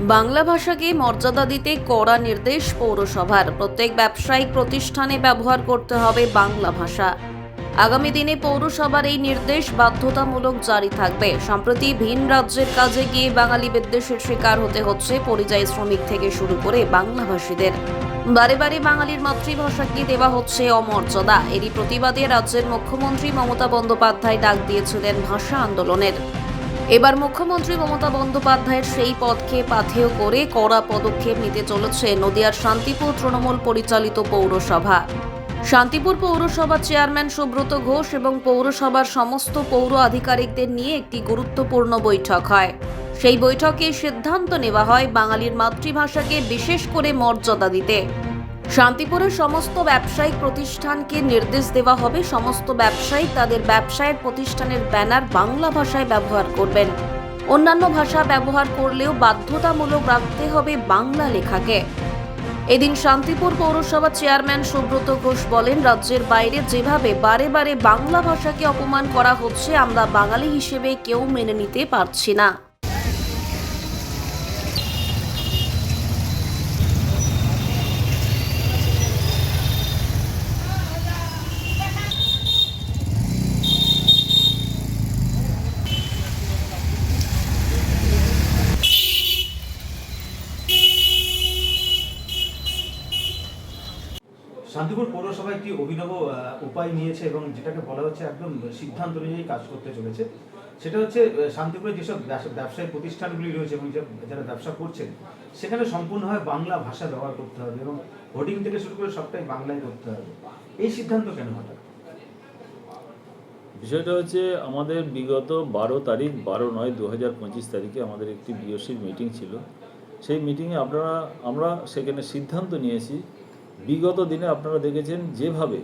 বাংলা ভাষাকে মর্যাদা দিতে কড়া নির্দেশ পৌরসভার। প্রত্যেক ব্যবসায়িক প্রতিষ্ঠানে ব্যবহার করতে হবে বাংলা ভাষা। আগামী দিনে পৌরসভার এই নির্দেশ বাধ্যতামূলক জারি থাকবে। সম্প্রতি ভিন রাজ্যের কাজে গিয়ে বাঙালি বিদ্বেষের শিকার হতে হচ্ছে পরিযায়ী শ্রমিক থেকে শুরু করে বাংলাভাষীদের। বারে বারে বাঙালির মাতৃভাষাকে দেওয়া হচ্ছে অমর্যাদা। এরই প্রতিবাদে রাজ্যের মুখ্যমন্ত্রী মমতা বন্দ্যোপাধ্যায় ডাক দিয়েছিলেন ভাষা আন্দোলনের। এবার মুখ্যমন্ত্রী মমতা বন্দ্যোপাধ্যায়ের সেই পদকে পাথেয় করে কড়া পদক্ষেপ নিতে চলেছে নদিয়ার শান্তিপুর তৃণমূল পরিচালিত পৌরসভা। শান্তিপুর পৌরসভার চেয়ারম্যান সুব্রত ঘোষ এবং পৌরসভার সমস্ত পৌর আধিকারিকদের নিয়ে একটি গুরুত্বপূর্ণ বৈঠক হয়। সেই বৈঠকে সিদ্ধান্ত নেওয়া হয় বাঙালির মাতৃভাষাকে বিশেষ করে মর্যাদা দিতে। শান্তিপুরের সমস্ত ব্যবসায়িক প্রতিষ্ঠানকে নির্দেশ দেওয়া হবে। সমস্ত ব্যবসায়ী তাদের ব্যবসায়ের প্রতিষ্ঠানের ব্যানার বাংলা ভাষায় ব্যবহার করবেন। অন্যান্য ভাষা ব্যবহার করলেও বাধ্যতামূলক রাখতে হবে বাংলা লেখাকে। এদিন শান্তিপুর পৌরসভা চেয়ারম্যান সুব্রত ঘোষ বলেন, রাজ্যের বাইরে যেভাবে বারে বারে বাংলা ভাষাকে অপমান করা হচ্ছে, আমরা বাঙালি হিসেবে কেউ মেনে নিতে পারছি না। শান্তিপুর পৌরসভা একটি অভিনব উপায় নিয়েছে এবং যেটাকে বলা হচ্ছে একদম সিদ্ধান্ত অনুযায়ী কাজ করতে চলেছে। সেটা হচ্ছে শান্তিপুরে যেসব ব্যবসা- ব্যবসায়িক প্রতিষ্ঠানগুলি রয়েছে এবং যারা ব্যবসা করছেন, সেখানে সম্পূর্ণভাবে বাংলা ভাষা ব্যবহার করতে হবে এবং হোর্ডিং থেকে শুরু করে সবটাই বাংলায় করতে হবে। এই সিদ্ধান্ত কেন হঠাৎ বিষয়টা হচ্ছে, আমাদের বিগত বারো তারিখ, বারো নয় দু হাজার পঁচিশ তারিখে আমাদের একটি বিওসির মিটিং ছিল। সেই মিটিংয়ে আপনারা, আমরা সেখানে সিদ্ধান্ত নিয়েছি বিগত দিনে আপনারা দেখেছেন যেভাবে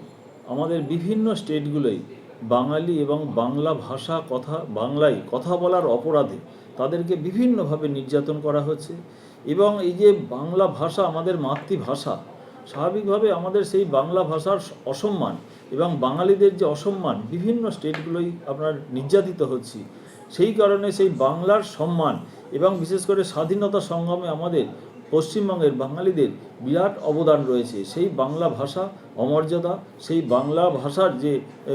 আমাদের বিভিন্ন স্টেটগুলোই বাঙালি এবং বাংলা ভাষা কথা, বাংলায় কথা বলার অপরাধে তাদেরকে বিভিন্নভাবে নির্যাতন করা হচ্ছে এবং এই যে বাংলা ভাষা আমাদের মাতৃভাষা, স্বাভাবিকভাবে আমাদের সেই বাংলা ভাষার অসম্মান এবং বাঙালিদের যে অসম্মান বিভিন্ন স্টেটগুলোই আপনার নির্যাতিত হচ্ছি। সেই কারণে সেই বাংলার সম্মান এবং বিশেষ করে স্বাধীনতা সংগ্রামে আমাদের পশ্চিমবঙ্গের বাঙালিদের বিরাট অবদান রয়েছে। সেই বাংলা ভাষা অমর্যাদা, সেই বাংলা ভাষার যে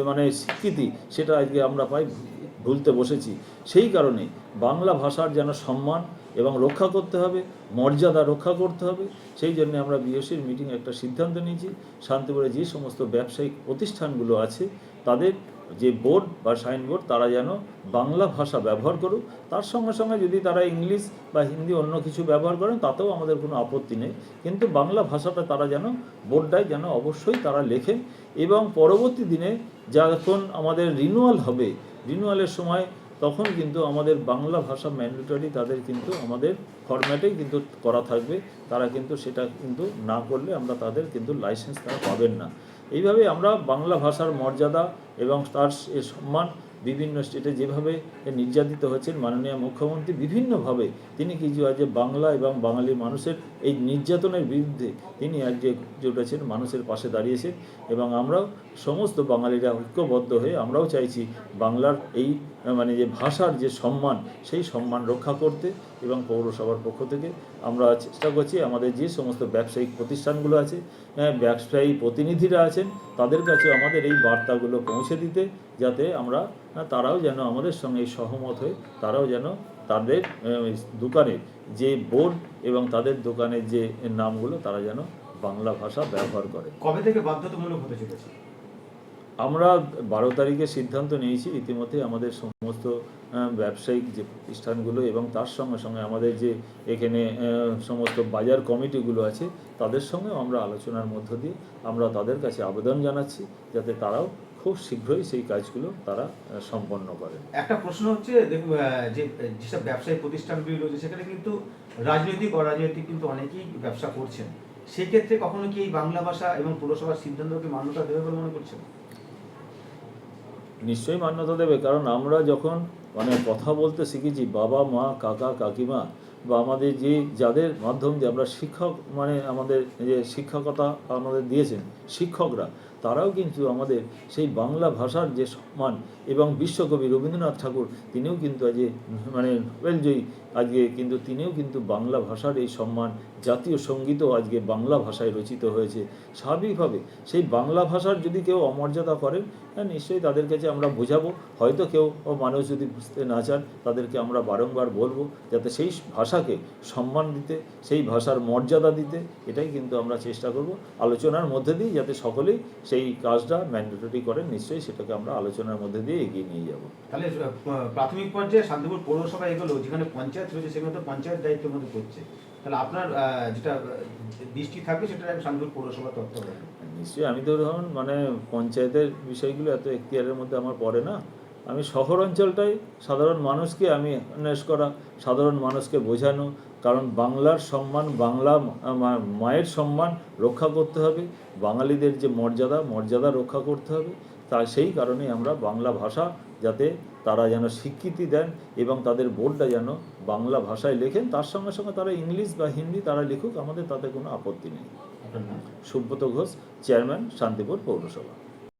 মানে স্বীকৃতি, সেটা আজকে আমরা পাই ভুলতে বসেছি। সেই কারণে বাংলা ভাষার যেন সম্মান এবং রক্ষা করতে হবে, মর্যাদা রক্ষা করতে হবে, সেই জন্য আমরা বিএসসির মিটিং একটা সিদ্ধান্ত নিয়েছি। শান্তিপুরে যে সমস্ত ব্যবসায়িক প্রতিষ্ঠানগুলো আছে, তাদের যে বোর্ড বা সাইনবোর্ড তারা যেন বাংলা ভাষা ব্যবহার করুক, তার সঙ্গে সঙ্গে যদি তারা ইংলিশ বা হিন্দি অন্য কিছু ব্যবহার করেন, তাতেও আমাদের কোনো আপত্তি নেই। কিন্তু বাংলা ভাষাটা তারা যেন বোর্ডটায় যেন অবশ্যই তারা লেখেন এবং পরবর্তী দিনে যখন আমাদের রিনুয়াল হবে রিনুয়ালের সময় তখন কিন্তু আমাদের বাংলা ভাষা ম্যান্ডেটরি তাদের কিন্তু আমাদের ফরম্যাটেই কিন্তু করা থাকবে। তারা কিন্তু সেটা কিন্তু না করলে আমরা তাদের কিন্তু লাইসেন্স তারা পাবেন না। এইভাবে আমরা বাংলা ভাষার মর্যাদা এবং তার সম্মান বিভিন্ন স্টেটে যেভাবে নির্যাতিত হচ্ছেন মাননীয় মুখ্যমন্ত্রী বিভিন্নভাবে, তিনি কিছু আজ বাংলা এবং বাঙালি মানুষের এই নির্যাতনের বিরুদ্ধে তিনি আজ যে জুটেছেন মানুষের পাশে দাঁড়িয়েছেন এবং আমরাও সমস্ত বাঙালিরা ঐক্যবদ্ধ হয়ে আমরাও চাইছি বাংলার এই মানে যে ভাষার যে সম্মান, সেই সম্মান রক্ষা করতে এবং পৌরসভার পক্ষ থেকে আমরা চেষ্টা করছি আমাদের যে সমস্ত ব্যবসায়িক প্রতিষ্ঠানগুলো আছে হ্যাঁ, ব্যবসায়ী প্রতিনিধিরা আছেন তাদের কাছে আমাদের এই বার্তাগুলো পৌঁছে দিতে যাতে আমরা হ্যাঁ, তারাও যেন আমাদের সঙ্গে সহমত হয়ে তারাও যেন তাদের আহ, দোকানের যে বোর্ড এবং তাদের দোকানের যে নামগুলো তারা যেন বাংলা ভাষা ব্যবহার করে। কবে থেকে বাধ্যতামূলক হতে চলেছে? আমরা বারো তারিখে সিদ্ধান্ত নিয়েছি, ইতিমধ্যে আমাদের সমস্ত ব্যবসায়িক যে প্রতিষ্ঠানগুলো এবং তার সঙ্গে সঙ্গে আমাদের যে এখানে সমস্ত বাজার কমিটিগুলো আছে, তাদের সঙ্গেও আমরা আলোচনার মধ্য দিয়ে আমরা তাদের কাছে আবেদন জানাচ্ছি যাতে তারাও খুব শীঘ্রই সেই কাজগুলো তারা সম্পন্ন করেন। একটা প্রশ্ন হচ্ছে, দেখুন যে, যেসব ব্যবসায়ী প্রতিষ্ঠানগুলি রয়েছে, সেখানে কিন্তু রাজনৈতিক, অরাজনৈতিক কিন্তু অনেকেই ব্যবসা করছেন। সেই ক্ষেত্রে কখনো কি এই বাংলা ভাষা এবং পৌরসভার সিদ্ধান্তকে মান্যতা দেবে বলে মনে করছেন? নিশ্চয়ই মান্যতা দেবে, কারণ আমরা যখন মানে কথা বলতে শিখেছি, বাবা, মা, কাকা, কাকিমা বা আমাদের যে যাদের মাধ্যম দিয়ে আমরা শিক্ষক মানে আমাদের যে শিক্ষকতা আমাদের দিয়েছেন, শিক্ষকরা তারাও কিন্তু আমাদের সেই বাংলা ভাষার যে সম্মান এবং বিশ্বকবি রবীন্দ্রনাথ ঠাকুর, তিনিও কিন্তু আজ মানে নোবেলজয়ী। আজকে কিন্তু তিনিও কিন্তু বাংলা ভাষার এই সম্মান, জাতীয় সঙ্গীতও আজকে বাংলা ভাষায় রচিত হয়েছে। স্বাভাবিকভাবে সেই বাংলা ভাষার যদি কেউ অমর্যাদা করেন হ্যাঁ নিশ্চয়ই তাদের কাছে আমরা বোঝাবো। হয়তো কেউ মানুষ যদি বুঝতে না চান, তাদেরকে আমরা বারংবার বলব যাতে সেই ভাষাকে সম্মান দিতে, সেই ভাষার মর্যাদা দিতে। এটাই কিন্তু আমরা চেষ্টা করব। আলোচনার মধ্যে দিয়ে যাতে সকলেই সেই কাজটা ম্যান্ডেটরি করেন নিশ্চয়ই সেটাকে আমরা আলোচনার মধ্যে দিয়ে এগিয়ে নিয়ে যাব। তাহলে প্রাথমিক পর্যায়ে শান্তিপুর পৌরসভা এগুলো যেখানে পঞ্চায়েত রয়েছে সেখানে তো পঞ্চায়েত দায়িত্ব মধ্যে করছে তাহলে আপনার যেটা দৃষ্টি থাকবে সেটা শান্তিপুর পৌরসভা তথ্য নিশ্চয়ই আমি তো ধরুন মানে পঞ্চায়েতের বিষয়গুলো এত এখতিয়ারের মধ্যে আমার পড়ে না। আমি শহর অঞ্চলটাই সাধারণ মানুষকে আমি অ্যাওয়ারনেস করা সাধারণ মানুষকে বোঝানো কারণ বাংলার সম্মান বাংলা মায়ের সম্মান রক্ষা করতে হবে বাঙালিদের যে মর্যাদা মর্যাদা রক্ষা করতে হবে তা সেই কারণে আমরা বাংলা ভাষা যাতে তারা যেন স্বীকৃতি দেন এবং তাদের বোর্ডটা যেন বাংলা ভাষায় লেখেন তার সঙ্গে সঙ্গে তারা ইংলিশ বা হিন্দি তারা লিখুক আমাদের তাতে কোনো আপত্তি নেই। সুব্রত ঘোষ চেয়ারম্যান শান্তিপুর পৌরসভা।